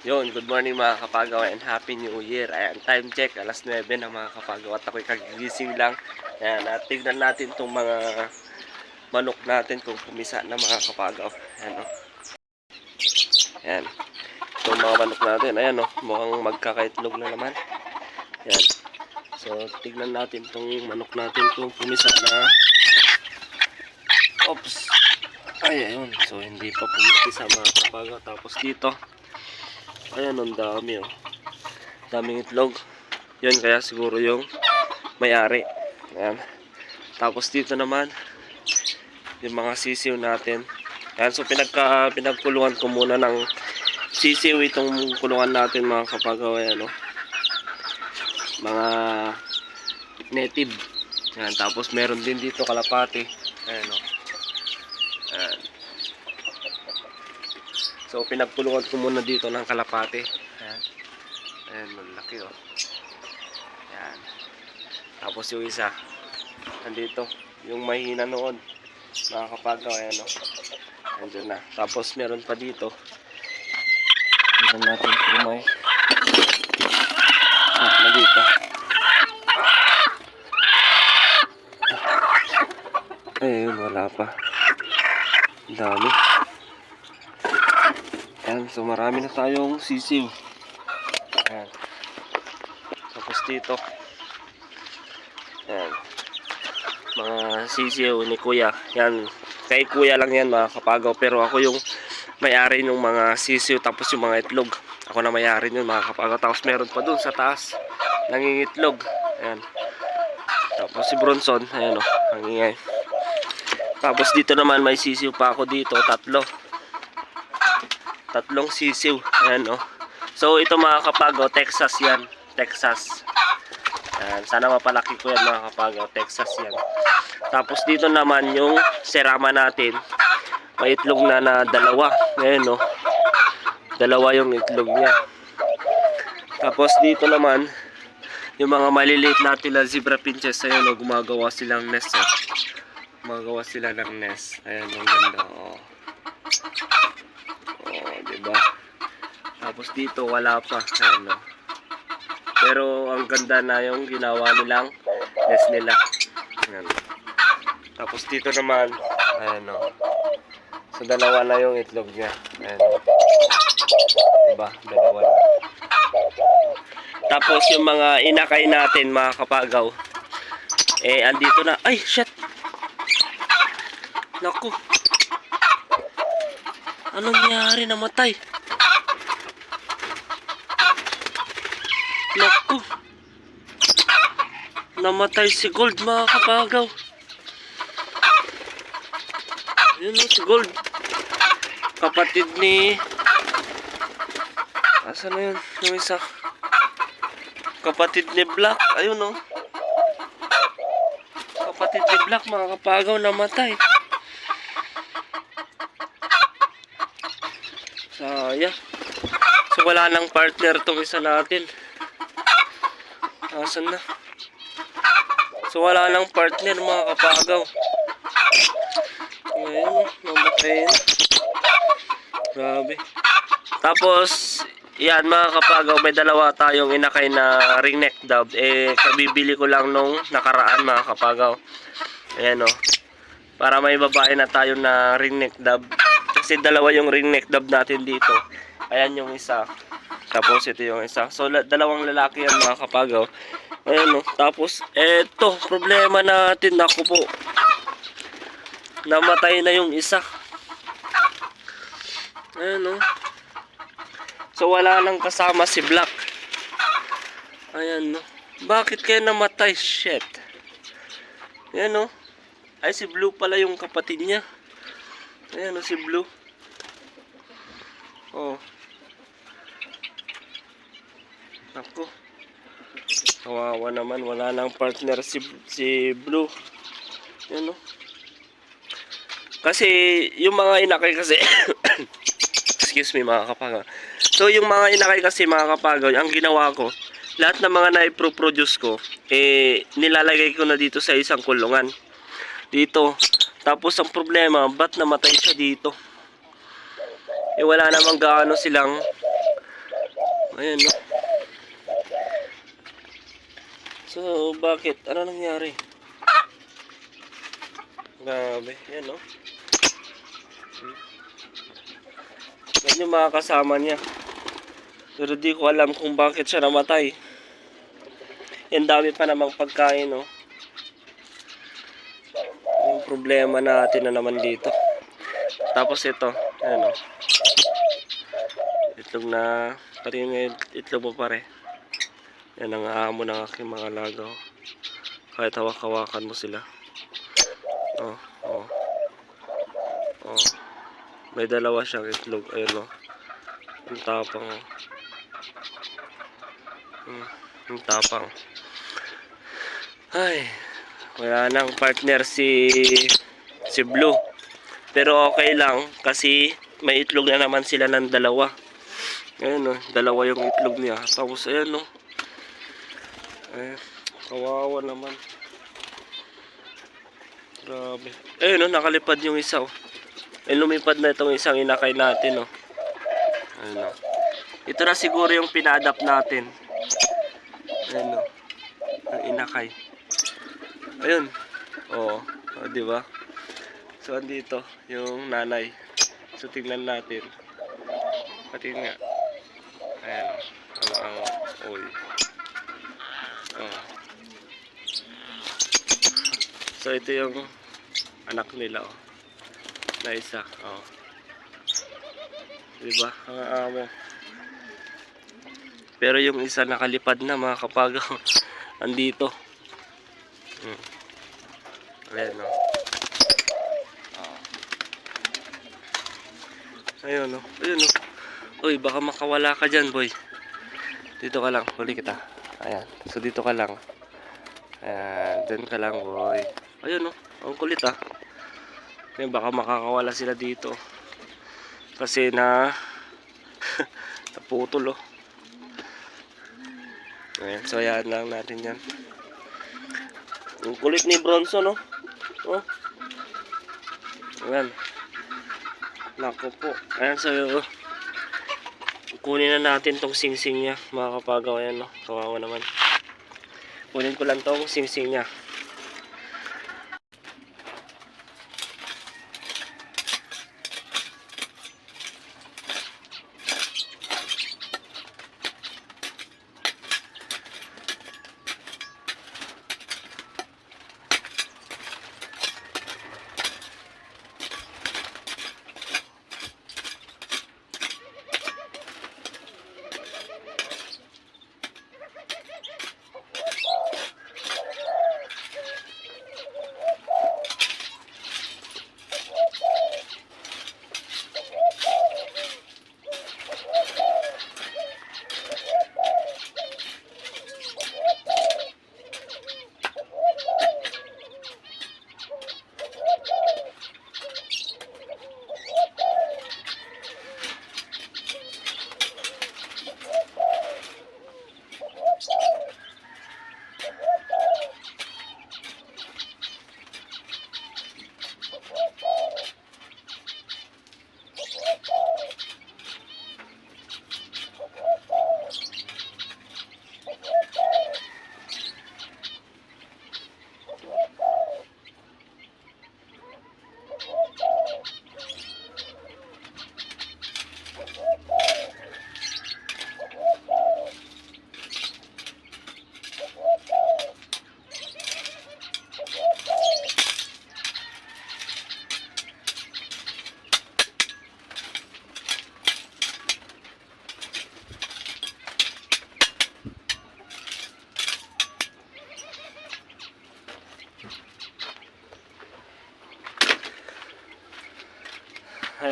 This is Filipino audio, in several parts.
Yun, good morning mga kapagawa and happy new year. Ayan, time check, alas 9 na mga kapagawa at ako'y kagigising lang. Ayan, at tignan natin itong mga manok natin kung pumisa na mga kapagaw. Ayan o. Ayan. Itong mga manok natin, ayan o, mukhang magkakaitlog na naman. Ayan. So, tignan natin itong manok natin kung pumisa na. Oops. Ay, ayun. So, hindi pa pumisa mga kapagaw. Tapos dito, Ayan, ang dami oh. Daming itlog. Yun, kaya siguro yung may-ari. Ayan. Tapos dito naman, yung mga sisiw natin. Ayan, so pinagka, pinagkulungan ko muna ng sisiw itong kulungan natin mga kapagawa. Ayan, oh. Mga native. Ayan, tapos meron din dito kalapati. Ayan, oh. Ayan. So, pinagtulungan ko muna dito ng kalapate. Ayan. Ayan, malaki oh. Ayan. Tapos yung isa, nandito. Yung mahina noon. Nakakapagaw, ayan oh. Andun na. Tapos meron pa dito. Tignan natin kung may. Ah, na dito. Ayun, wala pa. Ang dami. Ayan, so marami na tayong sisiw. Ayan. Tapos dito. Ayan. Mga sisiw ni kuya. Yan. Kay kuya lang yan mga kapagaw. Pero ako yung may-ari ng mga sisiw. Tapos yung mga itlog. Ako na may-ari yun mga kapagaw. Tapos meron pa dun sa taas. Nangingitlog. Ayan. Tapos si Bronson. Ayan o. Nangingay. Tapos dito naman may sisiw pa ako dito. Tatlo tatlong sisiw. Ayan oh. So ito mga kapagaw Texas yan. Texas. Ayan, sana mapalaki ko yan mga kapagaw Texas yan. Tapos dito naman yung serama natin. May itlog na na dalawa. Ayan oh. Dalawa yung itlog niya. Tapos dito naman yung mga maliliit natin na zebra pinches ayan oh gumagawa silang nest oh. gumagawa sila ng nest. Ayan ang ganda oh Oh, 'di ba? Tapos dito wala pa, ano. Pero ang ganda na yung ginawa nilang nest nila. Ayan. Tapos dito naman, ayan o. So dalawa na yung itlog niya. Ayan o. Diba? Dalawa na. Tapos yung mga inakay natin, mga kapagaw, eh, andito na. Ay, shit! Naku! Anong nangyari? Namatay. Namatay si Gold mga kapagaw. Yun o, si Gold. Kapatid ni... Asa na yun? Yung isa. Kapatid ni Black. Ayun o. Kapatid ni Black mga kapagaw namatay. Saya. So wala nang partner tong isa natin. Asan na? So wala nang partner mga kapagaw. Ngayon, namatay na. Grabe. Tapos, yan mga kapagaw, may dalawa tayong inakay na ring neck dove. Eh, kabibili ko lang nung nakaraan mga kapagaw. Ayan o. Para may babae na tayo na ring neck dove. Kasi dalawa yung ring neck dove natin dito. Ayan yung isa. Tapos ito yung isa. So la- dalawang lalaki yan mga kapagaw. Ayan o. Tapos eto problema natin. Naku po. Namatay na yung isa. Ayan o. So wala nang kasama si Black. Ayan o. Bakit kaya namatay? Shit. Ayan o. Ay si Blue pala yung kapatid niya. Ayan o si Blue. Oh. Ako. Kawawa naman. Wala nang partner si, si Blue. Yan o. Kasi yung mga inakay kasi excuse me mga kapagaw. So yung mga inakay kasi mga kapagaw, ang ginawa ko, lahat ng mga na-produce ko, eh nilalagay ko na dito sa isang kulungan. Dito. Tapos ang problema, ba't namatay siya dito? Eh wala namang gaano silang Ayan, no? So, bakit? Ano nangyari? Grabe. Ayan, no? Hmm. Yan yung mga kasama niya. Pero di ko alam kung bakit siya namatay. Yan dami pa namang pagkain, no? Yung problema natin na naman dito. Tapos ito, ayan, no? Itlog na, pati yung itlog mo pare. Yan ang amo ng aking mga lagaw. Kahit hawak-hawakan mo sila. Oh, oh. Oh. May dalawa siyang itlog. Ayun, no? Ang tapang, oh. Hmm, ang tapang. Ay, wala nang partner si si Blue. Pero okay lang kasi may itlog na naman sila ng dalawa. Ayun oh, dalawa yung itlog niya. Tapos ayan oh. Ay, kawawa naman. Grabe. Ayun oh, nakalipad yung isa oh. Ay, lumipad na itong isang inakay natin oh. Ayun oh. Ito na siguro yung pina-adapt natin. Ayun oh. Ang inakay. Ayun. Oo. Oh, di ba? So, andito yung nanay. So, tingnan natin. Pati nga. Ayan. Ang, ang, oy. Oh. So, ito yung anak nila, oh. Na isa, oh. Di ba? Ang amo. Pero yung isa nakalipad na, mga kapagaw. Andito. Hmm. Ayan? Oh. Ayun, no? Ayun, no? Uy, baka makawala ka dyan, boy. Dito ka lang. Huli kita. Ayan. So, dito ka lang. Ayan. Dyan ka lang, boy. Ayun, no? Ang kulit, ah. Ayun, baka makakawala sila dito. Kasi na... naputol, oh. Ayan. So, ayan lang natin yan. Ang kulit ni Bronson, no? Oh. Ayan. Nako po. Ayan, so, kunin na natin tong singsing niya, mga kapagaw. Ayan, no? Kawawa naman. Kunin ko lang tong singsing niya.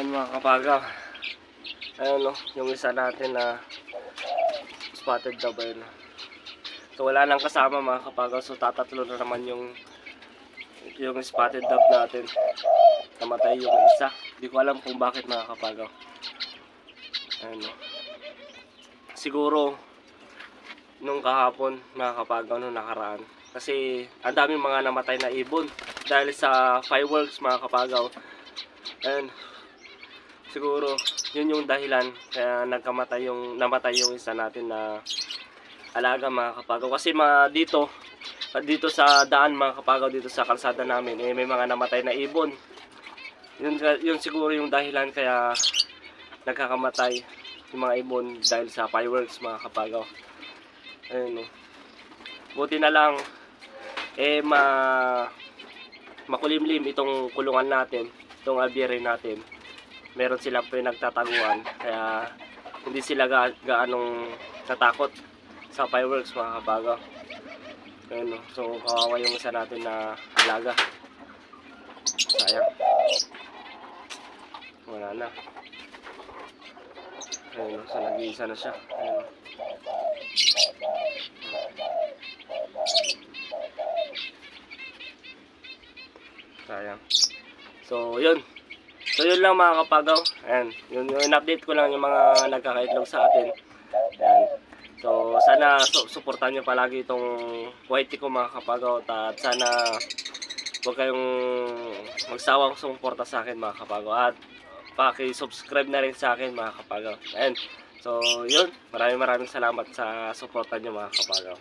Ayan mga kapagaw. Ayan no, yung isa natin na spotted daw ba yun. So wala nang kasama mga kapagaw. So tatatlo na naman yung yung spotted dove natin. Namatay yung isa. Hindi ko alam kung bakit mga kapagaw. Ayan no. Siguro nung kahapon mga kapagaw nung nakaraan. Kasi ang daming mga namatay na ibon dahil sa fireworks mga kapagaw. Ayan. Siguro yun yung dahilan kaya nagkamatay yung namatay yung isa natin na alaga mga kapagaw. Kasi mga dito dito sa daan mga kapagaw dito sa kalsada namin eh, may mga namatay na ibon. Yun, yun siguro yung dahilan kaya nagkakamatay yung mga ibon dahil sa fireworks mga kapagaw. Ayun oh. buti na lang eh ma makulimlim itong kulungan natin itong aviary natin meron silang pinagtataguan kaya hindi sila ga gaanong natakot sa fireworks mga kabago. Ayun so kawawa yung isa natin na alaga. Sayang. Wala na. Ayun so nag-iisa na siya. Ayun sayang. So yun So yun lang mga kapagaw. Ayan. Yun, yun update ko lang yung mga nagkakaitlog sa atin. Ayan. So sana su suportahan nyo palagi itong whitey ko mga kapagaw. At sana huwag kayong magsawang sumuporta sa akin mga kapagaw. At paki-subscribe na rin sa akin mga kapagaw. Ayan. So yun. Maraming maraming salamat sa suporta nyo mga kapagaw.